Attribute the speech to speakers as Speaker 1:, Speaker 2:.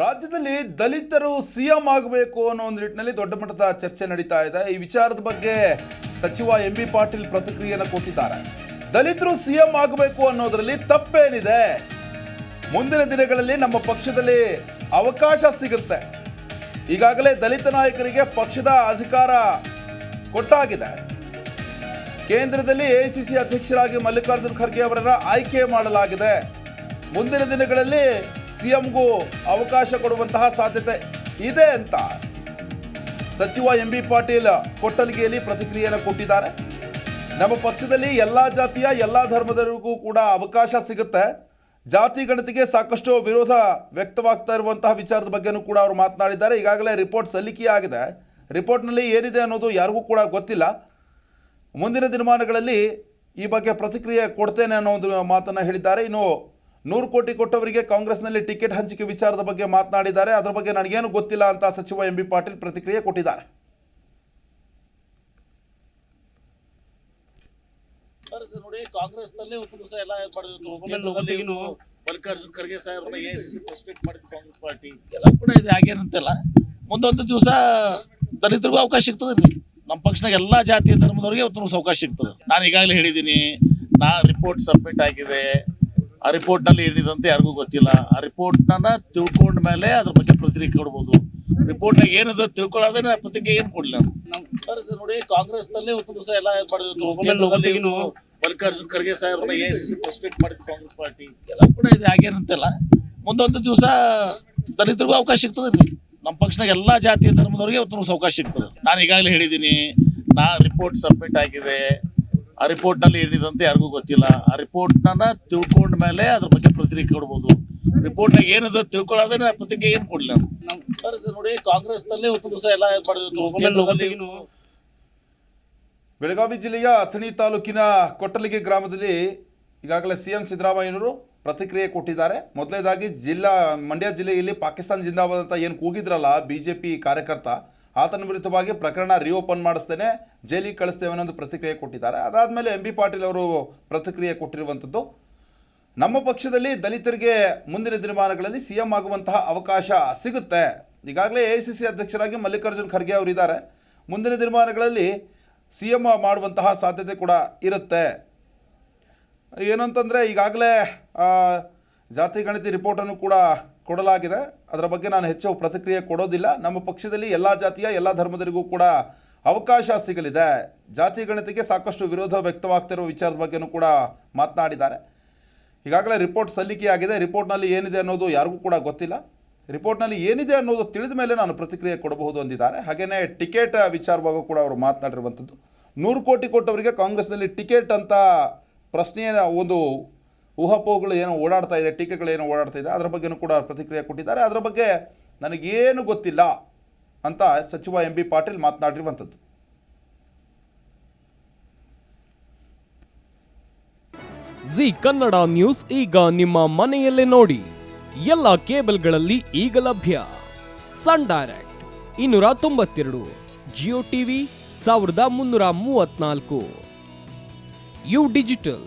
Speaker 1: ರಾಜ್ಯದಲ್ಲಿ ದಲಿತರು ಸಿಎಂ ಆಗಬೇಕು ಅನ್ನೋ ಒಂದು ನಿಟ್ಟಿನಲ್ಲಿ ದೊಡ್ಡ ಮಟ್ಟದ ಚರ್ಚೆ ನಡೀತಾ ಇದೆ. ಈ ವಿಚಾರದ ಬಗ್ಗೆ ಸಚಿವ ಎಂ ಬಿ ಪಾಟೀಲ್ ಪ್ರತಿಕ್ರಿಯೆಯನ್ನು ಕೊಟ್ಟಿದ್ದಾರೆ. ದಲಿತರು ಸಿಎಂ ಆಗಬೇಕು ಅನ್ನೋದರಲ್ಲಿ ತಪ್ಪೇನಿದೆ. ಮುಂದಿನ ದಿನಗಳಲ್ಲಿ ನಮ್ಮ ಪಕ್ಷದಲ್ಲಿ ಅವಕಾಶ ಸಿಗುತ್ತೆ. ಈಗಾಗಲೇ ದಲಿತ ನಾಯಕರಿಗೆ ಪಕ್ಷದ ಅಧಿಕಾರ ಕೊಟ್ಟಾಗಿದೆ. ಕೇಂದ್ರದಲ್ಲಿ ಎಐಸಿಸಿ ಅಧ್ಯಕ್ಷರಾಗಿ ಮಲ್ಲಿಕಾರ್ಜುನ್ ಖರ್ಗೆ ಅವರನ್ನು ಆಯ್ಕೆ ಮಾಡಲಾಗಿದೆ. ಮುಂದಿನ ದಿನಗಳಲ್ಲಿ ಸಿಎಂಗೂ ಅವಕಾಶ ಕೊಡುವಂತಹ ಸಾಧ್ಯತೆ ಇದೆ ಅಂತ. ಸಚಿವ ಎಂ ಬಿ ಪಾಟೀಲ್ ಕೊಟ್ಟಲಿಗೆಯಲ್ಲಿ ಪ್ರತಿಕ್ರಿಯೆಯನ್ನು ಕೊಟ್ಟಿದ್ದಾರೆ. ನಮ್ಮ ಪಕ್ಷದಲ್ಲಿ ಎಲ್ಲ ಜಾತಿಯ, ಎಲ್ಲ ಧರ್ಮದವರಿಗೂ ಕೂಡ ಅವಕಾಶ ಸಿಗುತ್ತೆ. ಜಾತಿ ಗಣತಿಗೆ ಸಾಕಷ್ಟು ವಿರೋಧ ವ್ಯಕ್ತವಾಗ್ತಾ ಇರುವಂತಹ ವಿಚಾರದ ಬಗ್ಗೆನೂ ಕೂಡ ಅವರು ಮಾತನಾಡಿದ್ದಾರೆ. ಈಗಾಗಲೇ ರಿಪೋರ್ಟ್ ಸಲ್ಲಿಕೆಯಾಗಿದೆ. ರಿಪೋರ್ಟ್ನಲ್ಲಿ ಏನಿದೆ ಅನ್ನೋದು ಯಾರಿಗೂ ಕೂಡ ಗೊತ್ತಿಲ್ಲ. ಮುಂದಿನ ದಿನಮಾನಗಳಲ್ಲಿ ಈ ಬಗ್ಗೆ ಪ್ರತಿಕ್ರಿಯೆ ಕೊಡ್ತೇನೆ ಅನ್ನೋ ಒಂದು ಮಾತನ್ನು ಹೇಳಿದ್ದಾರೆ. ಇನ್ನು ನೂರು ಕೋಟಿ ಕೊಟ್ಟವರಿಗೆ ಕಾಂಗ್ರೆಸ್ನಲ್ಲಿ ಟಿಕೆಟ್ ಹಂಚಿಕೆ ವಿಚಾರದ ಬಗ್ಗೆ ಮಾತನಾಡಿದ್ದಾರೆ. ಅದರ ಬಗ್ಗೆ ನನಗೇನು ಗೊತ್ತಿಲ್ಲ ಅಂತ ಸಚಿವ ಎಂ ಬಿ ಪಾಟೀಲ್ ಪ್ರತಿಕ್ರಿಯೆ ಕೊಟ್ಟಿದ್ದಾರೆ.
Speaker 2: ನೋಡಿ ಕಾಂಗ್ರೆಸ್ನಲ್ಲಿ ದಿವಸ ಎಲ್ಲ ಮಾಡಿದ್ರು? ಮಲ್ಲಿಕಾರ್ಜುನ್ ಖರ್ಗೆ ಸಾಹೇಬ್ರನ್ನ ಎಐಸಿಸಿ ಪ್ರೆಸಿಡೆಂಟ್ ಮಾಡಿದ್ರು ಕಾಂಗ್ರೆಸ್ ಪಾರ್ಟಿ. ಎಲ್ಲ ಕೂಡ ಇದೆ ಹಾಗೇನಂತೆಲ್ಲ. ಮುಂದೊಂದು ದಿವಸ ದಲಿತರಿಗೂ ಅವಕಾಶ ಸಿಗ್ತದೆ ರೀ ನಮ್ಮ ಪಕ್ಷದಾಗ ಎಲ್ಲಾ ಜಾತಿ ಧರ್ಮದವರಿಗೆ ಉತ್ತಮ ಅವಕಾಶ ಸಿಗ್ತದೆ. ನಾನು ಈಗಾಗಲೇ ಹೇಳಿದ್ದೀನಿ ನಾ ರಿಪೋರ್ಟ್ ಸಬ್ಮಿಟ್ ಆಗಿದೆ ಆ ರಿಪೋರ್ಟ್ನಲ್ಲಿ ಏನಿದೆ ಅಂತ ಯಾರಿಗೂ ಗೊತ್ತಿಲ್ಲ. ಆ ರಿಪೋರ್ಟ್ ನನ್ನ ತಿಳ್ಕೊಂಡ ಮೇಲೆ ಅದ್ರ ಬಗ್ಗೆ ಪ್ರತಿಕ್ರಿಯೆ ಕೊಡ್ಬೋದು. ರಿಪೋರ್ಟ್ ನಾಗ ಏನಿದೆ ತಿಳ್ಕೊಳ್ಳೋದೇ ಪ್ರತಿಕ್ರಿಯೆ ಏನ್ ಕೊಡ್ಲಿಲ್ಲ ಸರ್ ನೋಡಿ ಕಾಂಗ್ರೆಸ್ನಲ್ಲಿ ಒಂದು ದಿವಸ ಎಲ್ಲ ಮಾಡಿದ್ರು ಮಲ್ಲಿಕಾರ್ಜುನ್ ಖರ್ಗೆ ಸಾಹೇಬ್ರನ್ನ ಸಿ ಪ್ರೆಸಿಡೆಂಟ್ ಮಾಡಿದ್ರು ಕಾಂಗ್ರೆಸ್ ಪಾರ್ಟಿ. ಎಲ್ಲ ಕೂಡ ಇದು ಹಾಗೇನಂತೆಲ್ಲ ಮುಂದೊಂದು ದಿವಸ ದಲಿತರಿಗೂ ಅವಕಾಶ ಸಿಗ್ತದೆ ರೀ ನಮ್ಮ ಪಕ್ಷನಾಗ ಎಲ್ಲಾ ಜಾತಿ ಧರ್ಮದವರಿಗೆ ಅವಕಾಶ ಸಿಗ್ತದೆ. ನಾನು ಈಗಾಗಲೇ ಹೇಳಿದ್ದೀನಿ ನಾ ರಿಪೋರ್ಟ್ ಸಬ್ಮಿಟ್ ಆಗಿದೆ. ಆ ರಿಪೋರ್ಟ್ನಲ್ಲಿ ಏನಿದೆ ಅಂತ ಯಾರಿಗೂ ಗೊತ್ತಿಲ್ಲ. ಆ ರಿಪೋರ್ಟ್ ನನ್ನ ತಿಳ್ಕೊಂಡ ಮೇಲೆ ಅದ್ರ ಬಗ್ಗೆ ಪ್ರತಿಕ್ರಿಯೆ ಕೊಡ್ಬೋದು. ರಿಪೋರ್ಟ್ ಏನಿದೆ ತಿಳ್ಕೊಳ್ಳೋದೇ ನಾ ಪ್ರತಿಕ್ರಿಯೆ ಏನ್ ಕೊಡ್ಲಿ ನಾನು ನೋಡಿ ಕಾಂಗ್ರೆಸ್ನಲ್ಲಿ ಎಲ್ಲ
Speaker 1: ಬೆಳಗಾವಿ ಜಿಲ್ಲೆಯ ಅಥಣಿ ತಾಲೂಕಿನ ಕೊಟ್ಟಲಿಗೆ ಗ್ರಾಮದಲ್ಲಿ ಈಗಾಗಲೇ ಸಿಎಂ ಸಿದ್ದರಾಮಯ್ಯನವರು ಪ್ರತಿಕ್ರಿಯೆ ಕೊಟ್ಟಿದ್ದಾರೆ. ಮೊದಲೇದಾಗಿ ಜಿಲ್ಲಾ ಮಂಡ್ಯ ಜಿಲ್ಲೆಯಲ್ಲಿ ಪಾಕಿಸ್ತಾನ ಜಿಂದಾಬಾದ್ ಅಂತ ಏನು ಕೂಗಿದ್ರಲ್ಲ ಬಿ ಜೆ ಪಿ ಕಾರ್ಯಕರ್ತ ಆತನ ವಿರುದ್ಧವಾಗಿ ಪ್ರಕರಣ ರಿಓಪನ್ ಮಾಡಿಸ್ತೇನೆ ಜೈಲಿಗೆ ಕಳಿಸ್ತೇವೆ ಅನ್ನೋದು ಪ್ರತಿಕ್ರಿಯೆ ಕೊಟ್ಟಿದ್ದಾರೆ. ಅದಾದಮೇಲೆ ಎಂ ಬಿ ಪಾಟೀಲ್ ಅವರು ಪ್ರತಿಕ್ರಿಯೆ ಕೊಟ್ಟಿರುವಂಥದ್ದು ನಮ್ಮ ಪಕ್ಷದಲ್ಲಿ ದಲಿತರಿಗೆ ಮುಂದಿನ ದಿನಮಾನಗಳಲ್ಲಿ ಸಿ ಎಂ ಆಗುವಂತಹ ಅವಕಾಶ ಸಿಗುತ್ತೆ. ಈಗಾಗಲೇ ಎ ಸಿ ಸಿ ಅಧ್ಯಕ್ಷರಾಗಿ ಮಲ್ಲಿಕಾರ್ಜುನ್ ಖರ್ಗೆ ಅವರು ಇದ್ದಾರೆ. ಮುಂದಿನ ದಿನಮಾನಗಳಲ್ಲಿ ಸಿ ಎಂ ಮಾಡುವಂತಹ ಸಾಧ್ಯತೆ ಕೂಡ ಇರುತ್ತೆ. ಏನಂತಂದರೆ ಈಗಾಗಲೇ ಆ, ಜಾತಿ ಗಣತಿ ರಿಪೋರ್ಟನ್ನು ಕೂಡ ಕೊಡಲಾಗಿದೆ. ಅದರ ಬಗ್ಗೆ ನಾನು ಹೆಚ್ಚು ಪ್ರತಿಕ್ರಿಯೆ ಕೊಡೋದಿಲ್ಲ. ನಮ್ಮ ಪಕ್ಷದಲ್ಲಿ ಎಲ್ಲ ಜಾತಿಯ, ಎಲ್ಲ ಧರ್ಮದರಿಗೂ ಕೂಡ ಅವಕಾಶ ಸಿಗಲಿದೆ. ಜಾತಿ ಗಣತಿಗೆ ಸಾಕಷ್ಟು ವಿರೋಧ ವ್ಯಕ್ತವಾಗ್ತಿರೋ ವಿಚಾರದ ಬಗ್ಗೆನೂ ಕೂಡ ಮಾತನಾಡಿದ್ದಾರೆ. ಈಗಾಗಲೇ ರಿಪೋರ್ಟ್ ಸಲ್ಲಿಕೆಯಾಗಿದೆ. ರಿಪೋರ್ಟ್ನಲ್ಲಿ ಏನಿದೆ ಅನ್ನೋದು ಯಾರಿಗೂ ಕೂಡ ಗೊತ್ತಿಲ್ಲ. ರಿಪೋರ್ಟ್ನಲ್ಲಿ ಏನಿದೆ ಅನ್ನೋದು ತಿಳಿದ ಮೇಲೆ ನಾನು ಪ್ರತಿಕ್ರಿಯೆ ಕೊಡಬಹುದು ಅಂದಿದ್ದಾರೆ. ಹಾಗೆಯೇ ಟಿಕೆಟ್ ವಿಚಾರವಾಗೂ ಕೂಡ ಅವರು ಮಾತನಾಡಿರುವಂಥದ್ದು. ನೂರು ಕೋಟಿ ಕೊಟ್ಟವರಿಗೆ ಕಾಂಗ್ರೆಸ್ನಲ್ಲಿ ಟಿಕೆಟ್ ಅಂತ ಪ್ರಶ್ನೆಯ ಒಂದು ಊಹಾಪೋಹಗಳು ಏನೋ ಓಡಾಡ್ತಾ ಇದೆ, ಟೀಕೆಗಳು ಏನೋ ಓಡಾಡ್ತಾ ಇದೆ, ಅದರ ಬಗ್ಗೆನೂ ಕೂಡ ಪ್ರತಿಕ್ರಿಯೆ ಕೊಟ್ಟಿದ್ದಾರೆ. ಅದರ ಬಗ್ಗೆ ನನಗೇನು ಗೊತ್ತಿಲ್ಲ ಅಂತ ಸಚಿವ ಎಂ ಬಿ ಪಾಟೀಲ್ ಮಾತನಾಡಿರುವಂಥದ್ದು.
Speaker 3: ಜಿ ಕನ್ನಡ ನ್ಯೂಸ್ ಈಗ ನಿಮ್ಮ ಮನೆಯಲ್ಲೇ ನೋಡಿ. ಎಲ್ಲ ಕೇಬಲ್ಗಳಲ್ಲಿ ಈಗ ಲಭ್ಯ. ಸನ್ ಡೈರೆಕ್ಟ್ ಇನ್ನೂರ ತೊಂಬತ್ತೆರಡು, ಜಿಯೋ ಟಿವಿ ಸಾವಿರದ ಮುನ್ನೂರ ಮೂವತ್ನಾಲ್ಕು ಯು ಡಿಜಿಟಲ್.